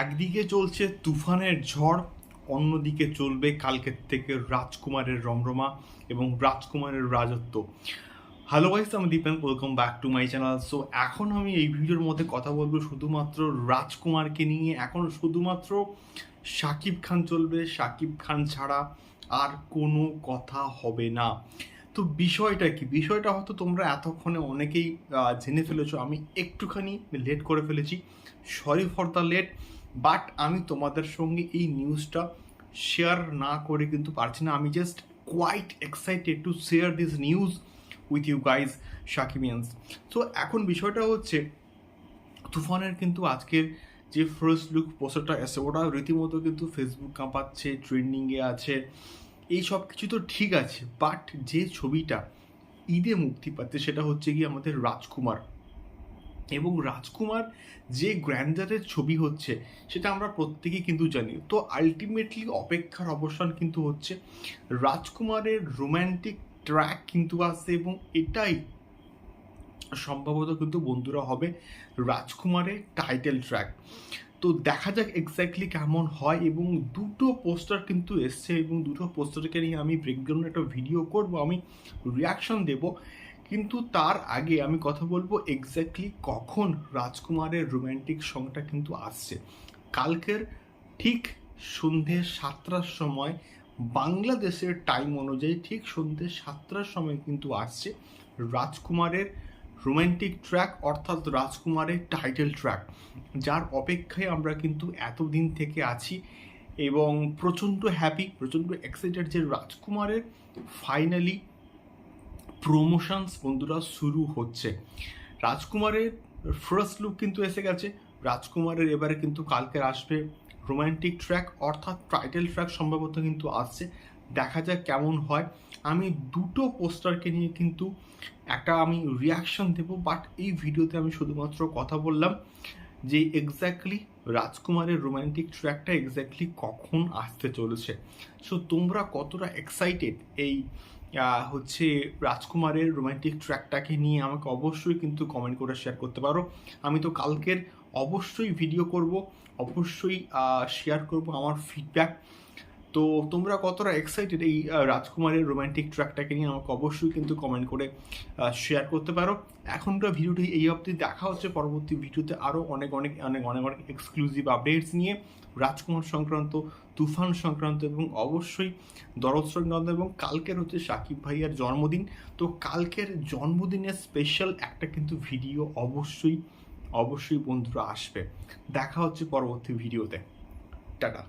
একদিকে চলছে তুফানের ঝড়, অন্যদিকে চলবে কালকের থেকে রাজকুমারের রমরমা এবং রাজকুমারের রাজত্ব। হ্যালো গাইস আমি Dipen welcome back to my channel so এখন আমি এই ভিডিওর মধ্যে কথা বলব শুধুমাত্র রাজকুমারকে নিয়ে। এখন শুধুমাত্র শাকিব খান চলবে শাকিব খান ছাড়া আর কোনো কথা হবে না। তো বিষয়টা কি? বিষয়টা হয়তো তোমরা এতক্ষণে অনেকেই জেনে ফেলেছো। আমি একটুখানি লেট করে ফেলেছি। Sorry for the late but আমি তোমাদের সঙ্গে এই নিউজটা শেয়ার না করে কিন্তু পারছি না। আমি just quite excited to share this news with you guys শাকিমিয়ান্স তো এখন বিষয়টা হচ্ছে, তুফানের কিন্তু আজকের যে ফার্স্ট লুক পোস্টারটা এসে ওটা রীতিমতো কিন্তু ফেসবুক কাঁপাচ্ছে ট্রেন্ডিংয়ে আছে। এই সব কিছু তো ঠিক আছে বাট যে ছবিটা ঈদে মুক্তি পাচ্ছে, সেটা হচ্ছে কি আমাদের রাজকুমার। এবং রাজকুমার যে গ্র্যান্ডারের ছবি হচ্ছে, সেটা আমরা প্রত্যেকেই কিন্তু জানি। তো আলটিমেটলি অপেক্ষার অবসান কিন্তু হচ্ছে রাজকুমারের রোম্যান্টিক ট্র্যাক কিন্তু আসছে এবং এটাই সম্ভবত কিন্তু বন্ধুরা হবে রাজকুমারের টাইটেল ট্র্যাক তো দেখা যাক এক্স্যাক্টলি কেমন হয় এবং দুটো পোস্টার কিন্তু এসছে এবং দুটো পোস্টারকে নিয়ে আমি ব্রেকডাউন একটা ভিডিও করব, আমি রিয়াকশন দেব। কিন্তু তার আগে আমি কথা বলব এক্স্যাক্টলি কখন রাজকুমারের রোম্যান্টিক সংটা কিন্তু আসছে। কালকের ঠিক সন্ধে সাতটার সময় বাংলাদেশের টাইম অনুযায়ী ঠিক সন্ধে সাতটার সময় কিন্তু আসছে রাজকুমারের রোম্যান্টিক ট্র্যাক অর্থাৎ রাজকুমারের টাইটেল ট্র্যাক যার অপেক্ষায় আমরা কিন্তু এতদিন থেকে আছি এবং প্রচণ্ড হ্যাপি প্রচণ্ড এক্সাইটেড যে রাজকুমারের ফাইনালি প্রমোশনস বন্ধুরা শুরু হচ্ছে। রাজকুমারের ফার্স্ট লুক কিন্তু এসে গেছে। রাজকুমারের এবারে কিন্তু কালকের আসবে রোম্যান্টিক ট্র্যাক অর্থাৎ টাইটেল ট্র্যাক সম্ভবত কিন্তু আসছে। দেখা যাক কেমন হয়। আমি দুটো পোস্টারকে নিয়ে কিন্তু একটা আমি রিয়াকশন দেবো বাট এই ভিডিওতে আমি শুধুমাত্র কথা বললাম যে এক্স্যাক্টলি রাজকুমারের রোম্যান্টিক ট্র্যাকটা এক্স্যাক্টলি কখন আসতে চলেছে। সো তোমরা কতটা এক্সাইটেড এই হচ্ছে রাজকুমারের রোমান্টিক ট্র্যাকটাকে নিয়ে আমাকে অবশ্যই কিন্তু কমেন্ট করে শেয়ার করতে পারো। আমি তো কালকের অবশ্যই ভিডিও করব, অবশ্যই শেয়ার করব আমার ফিডব্যাক তো তোমরা কতটা এক্সাইটেড এই রাজকুমারের রোম্যান্টিক ট্র্যাকটাকে নিয়ে আমাকে অবশ্যই কিন্তু কমেন্ট করে শেয়ার করতে পারো। এখনকার ভিডিওটি এই অবধি দেখা হচ্ছে। পরবর্তী ভিডিওতে আরও অনেক অনেক অনেক অনেক অনেক এক্সক্লুসিভ আপডেটস নিয়ে রাজকুমার সংক্রান্ত, তুফান সংক্রান্ত এবং অবশ্যই দরদ সংক্রান্ত এবং কালকের হচ্ছে সাকিব ভাইয়ার জন্মদিন। তো কালকের জন্মদিনের স্পেশাল একটা কিন্তু ভিডিও অবশ্যই অবশ্যই বন্ধুরা আসবে। দেখা হচ্ছে পরবর্তী ভিডিওতে। টাটা।